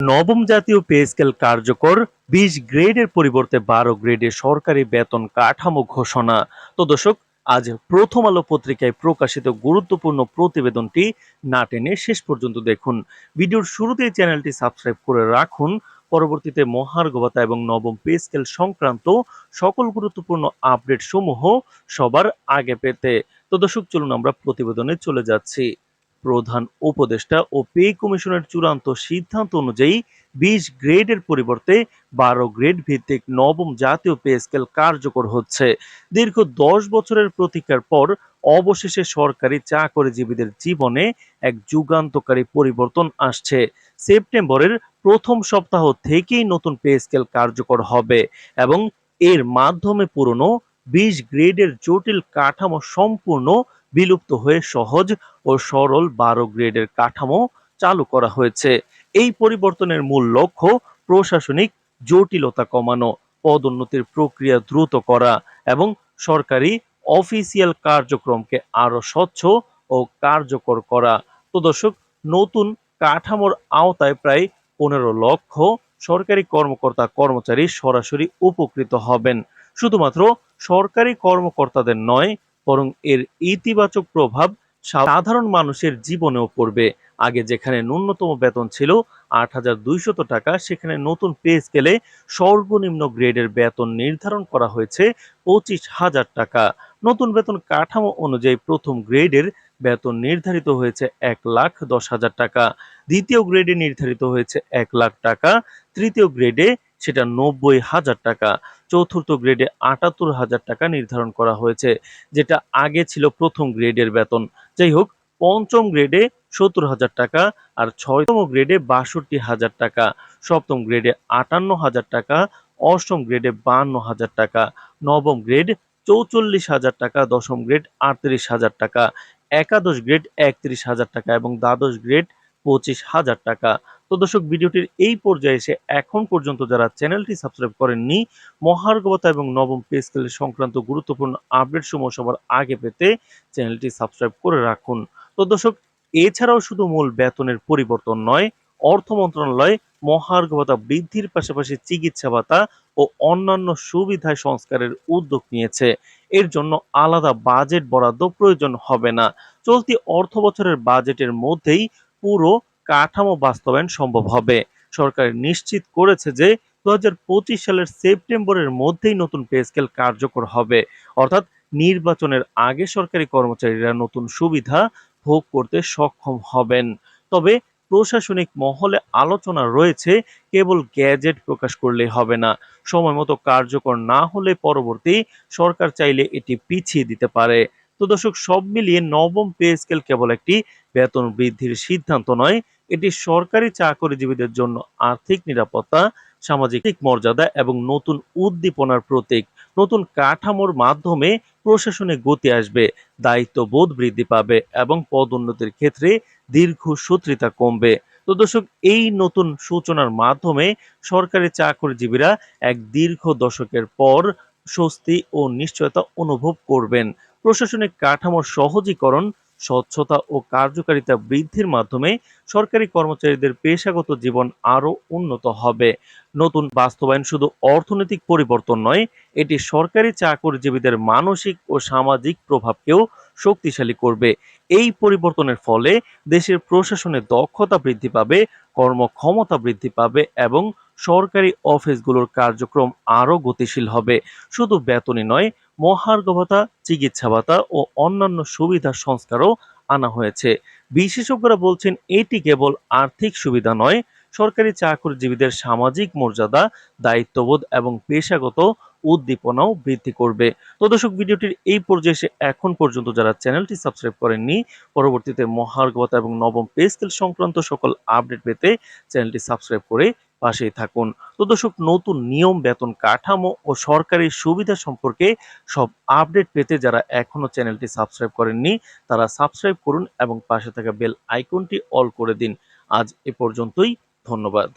নবম জাতীয় pay scale কার্যকর, বিশ গ্রেডের পরিবর্তে বারো গ্রেডে সরকারি বেতন কাঠামো ঘোষণা। তো দর্শক, আজ প্রথম আলো পত্রিকায় প্রকাশিত গুরুত্বপূর্ণ প্রতিবেদনটি না টেনে শেষ পর্যন্ত দেখুন। ভিডিওর শুরুতেই চ্যানেলটি সাবস্ক্রাইব করে রাখুন। পরবর্তীতে মহার্ঘবতা এবং নবম পে স্কেল সংক্রান্ত সকল গুরুত্বপূর্ণ আপডেট সমূহ সবার আগে পেতে। তো দর্শক, চলুন আমরা প্রতিবেদনে চলে যাচ্ছি। প্রধান উপদেষ্টা ও পে কমিশনের চূড়ান্ত সিদ্ধান্ত অনুযায়ী বিশ গ্রেডের পরিবর্তে বারো গ্রেড ভিত্তিক নবম জাতীয় পে স্কেল কার্যকর হচ্ছে। দীর্ঘ দশ বছরের প্রতীক্ষার পর অবশেষে সরকারি চাকরিজীবীদের জীবনে এক যুগান্তকারী পরিবর্তন আসছে। সেপ্টেম্বরের প্রথম সপ্তাহ থেকেই নতুন পে স্কেল কার্যকর হবে এবং এর মাধ্যমে পুরনো বিশ গ্রেডের জটিল কাঠামো সম্পূর্ণ বিলুপ্ত হয়ে সহজ ও সরল বারো গ্রেডের কাঠামো চালু করা হয়েছে। এই পরিবর্তনের মূল লক্ষ্য প্রশাসনিক জটিলতা কমানো, পদোন্নতির প্রক্রিয়া দ্রুত করা এবং সরকারি অফিসিয়াল কার্যক্রমকে আরও স্বচ্ছ ও কার্যকর করা। তো দর্শক, নতুন কাঠামোর আওতায় প্রায় পনেরো লক্ষ সরকারি কর্মকর্তা কর্মচারী সরাসরি উপকৃত হবেন। শুধুমাত্র সরকারি কর্মকর্তাদের নয়, বরং এর ইতিবাচক প্রভাব সাধারণ মানুষের জীবনেও পড়বে। আগে যেখানে ন্যূনতম বেতন ছিল আট হাজার দুইশত টাকা, সেখানে নতুন পে স্কেলে সর্বনিম্ন গ্রেডের বেতন নির্ধারণ করা হয়েছে পঁচিশ হাজার টাকা। নতুন বেতন কাঠামো অনুযায়ী প্রথম গ্রেডের বেতন নির্ধারিত হয়েছে এক লাখ দশ হাজার টাকা। দ্বিতীয় গ্রেডে নির্ধারিত হয়েছে এক লাখ টাকা, তৃতীয় গ্রেডে সেটা নব্বই হাজার টাকা। চতুর্থ গ্রেডে আটাত্তর হাজার টাকা নির্ধারণ করা হয়েছে, যেটা আগে ছিল প্রথম গ্রেডের বেতন। যাই হোক, পঞ্চম গ্রেডে সত্তর হাজার টাকা আর ছয়তম গ্রেডে বাষট্টি হাজার টাকা, সপ্তম গ্রেডে আটান্ন হাজার টাকা, অষ্টম গ্রেডে বান্ন হাজার টাকা, নবম গ্রেড চৌচল্লিশ হাজার টাকা, দশম গ্রেড আটত্রিশ হাজার টাকা, একাদশ গ্রেড একত্রিশ হাজার টাকা এবং দ্বাদশ গ্রেড পঁচিশ হাজার টাকা। তো দর্শক, ভিডিওটির এই পর্যায়ে এসে এখন পর্যন্ত যারা চ্যানেলটি সাবস্ক্রাইব করেননি, মহার্গবতা এবং নবম পে স্কেলের সংক্রান্ত গুরুত্বপূর্ণ আপডেট সমূহ সবার আগে পেতে চ্যানেলটি সাবস্ক্রাইব করে রাখুন। তো দর্শক, এছাড়াও শুধু মূল বেতনের পরিবর্তন নয়, অর্থ মন্ত্রণালয় মহার্ঘ বৃদ্ধির পাশাপাশি চিকিৎসা ভাতা ও অন্যান্য সুবিধায় সংস্কারের উদ্যোগ নিয়েছে। এর জন্য আলাদা বাজেট বরাদ্দ প্রয়োজন হবে না। চলতি অর্থ বছরের বাজেটের মধ্যেই পুরো কাঠামো বাস্তবায়ন সম্ভব হবে। সরকার নিশ্চিত করেছে যে দুহাজার পঁচিশ সালের সেপ্টেম্বরের মধ্যেই নতুন পে স্কেল কার্যকর হবে। অর্থাৎ নির্বাচনের আগে সরকারি কর্মচারীরা নতুন সুবিধা ভোগ করতে সক্ষম হবেন। তবে প্রশাসনিক মহলে আলোচনা রয়েছে, কেবল গ্যাজেট প্রকাশ করলে হবে না। সময় মতো কার্যকর না হলে পরবর্তী সরকার চাইলে এটি পিছিয়ে দিতে পারে। তো দর্শক, সব মিলিয়ে নবম পে স্কেল কেবল একটি বেতন বৃদ্ধির সিদ্ধান্ত নয়, এটি সরকারি চাকরিজীবীদের জন্য আর্থিক নিরাপত্তা, সামাজিক মর্যাদা এবং নতুন উদ্দীপনার প্রতীক। নতুন কাঠামোর মাধ্যমে প্রশাসনে গতি আসবে, দায়িত্ববোধ বৃদ্ধি পাবে এবং পদোন্নতির ক্ষেত্রে দীর্ঘ সূত্রিতা কমবে। তো দর্শক, এই নতুন সূচনার মাধ্যমে সরকারি চাকরিজীবীরা এক দীর্ঘ দশকের পর স্বস্তি ও নিশ্চয়তা অনুভব করবেন। প্রশাসনিক কাঠামোর সহজীকরণ, স্বচ্ছতা ও কার্যকারিতা বৃদ্ধির মাধ্যমে সরকারি কর্মচারীদের পেশাগত জীবন আরও উন্নত হবে। নতুন বাস্তবায়ন শুধু অর্থনৈতিক পরিবর্তন নয়, এটি সরকারি চাকরিজীবীদের মানসিক ও সামাজিক প্রভাবকেও শক্তিশালী করবে। এই পরিবর্তনের ফলে দেশের প্রশাসনের দক্ষতা বৃদ্ধি পাবে, কর্মক্ষমতা বৃদ্ধি পাবে এবং সরকারি অফিসগুলোর কার্যক্রম আরও গতিশীল হবে। শুধু বেতনই নয় মহার্ঘ চিকিৎসা ভাতা ও অন্যান্য সুবিধা সংস্কারও আনা হয়েছে। বিশেষজ্ঞরা বলছেন, এটি কেবল আর্থিক সুবিধা নয়, সরকারি চাকরিজীবীদের সামাজিক মর্যাদা, দায়িত্ববোধ এবং পেশাগত উদ্দীপনাও বৃদ্ধি করবে। তো দর্শক, ভিডিওটির এই পর্যায়ে এসে এখন পর্যন্ত যারা চ্যানেলটি সাবস্ক্রাইব করেননি, পরবর্তীতে মহার্গবতা এবং নবম পে স্কেল সংক্রান্ত সকল আপডেট পেতে চ্যানেলটি সাবস্ক্রাইব করে পাশেই থাকুন। তো দর্শক, নতুন নিয়ম, বেতন কাঠামো ও সরকারি সুবিধা সম্পর্কে সব আপডেট পেতে যারা এখনও চ্যানেলটি সাবস্ক্রাইব করেননি, তারা সাবস্ক্রাইব করুন এবং পাশে থাকা বেল আইকনটি অল করে দিন। আজ এ পর্যন্তই, ধন্যবাদ।